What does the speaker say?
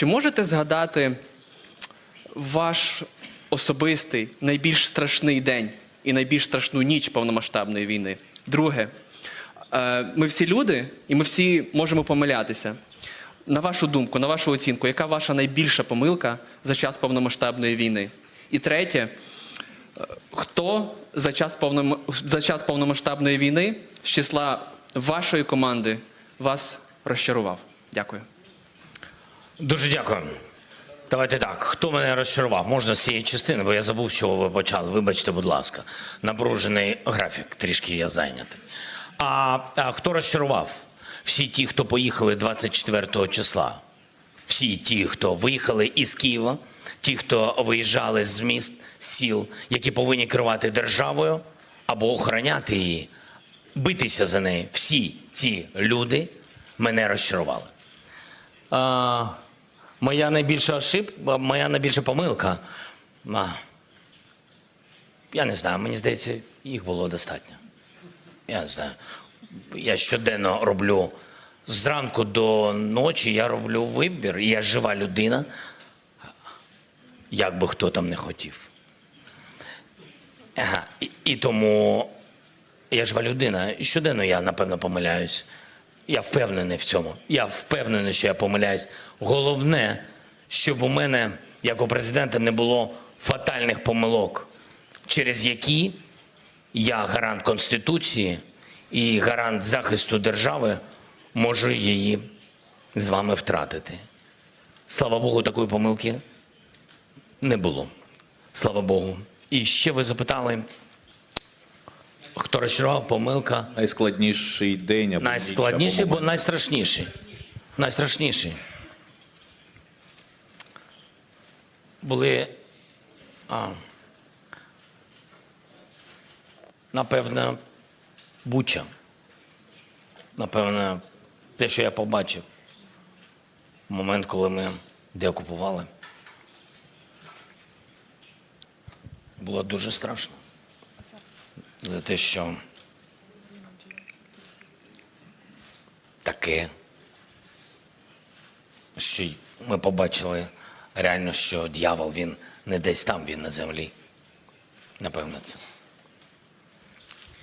Чи можете згадати ваш особистий найбільш страшний день і найбільш страшну ніч повномасштабної війни? Друге, е, ми всі люди, і ми всі можемо помилятися. На вашу думку, на вашу оцінку, яка ваша найбільша помилка за час повномасштабної війни? І третє, е, хто за час, повном... за час повномасштабної війни з числа вашої команди вас розчарував? Дякую. Дуже дякую. Давайте так. Хто мене розчарував? Можна з цієї частини, бо я забув, чого ви почали. Вибачте, будь ласка. Напружений графік, трішки я зайнятий. А, а хто розчарував? Всі ті, хто поїхали 24 числа. Всі ті, хто виїхали із Києва, ті, хто виїжджали з міст, сіл, які повинні керувати державою або охороняти її, битися за неї. Всі ці люди мене розчарували. А, моя найбільша ошибка, моя найбільша помилка. Я не знаю, мені здається, їх було достатньо. Я не знаю. Я щоденно роблю зранку до ночі, я роблю вибір, і я жива людина, як би хто там не хотів. Ага. І, і тому я жива людина. Щоденно я, напевно, помиляюсь. Я впевнений в цьому. Я впевнений, що я помиляюсь. Головне, щоб у мене, як у президента, не було фатальних помилок, через які я гарант Конституції і гарант захисту держави можу її з вами втратити. Слава Богу, такої помилки не було. Слава Богу. І ще ви запитали, хто розчарував помилка. Найскладніший день або Найскладніший, або бо найстрашніший. Найстрашніший. Були. А, напевно, Буча. Напевно, те, що я побачив. Момент, коли ми деокупували. Було дуже страшно. За те, що таке, що ми побачили реально, що дьявол він не десь там, він на землі. Напевно, це.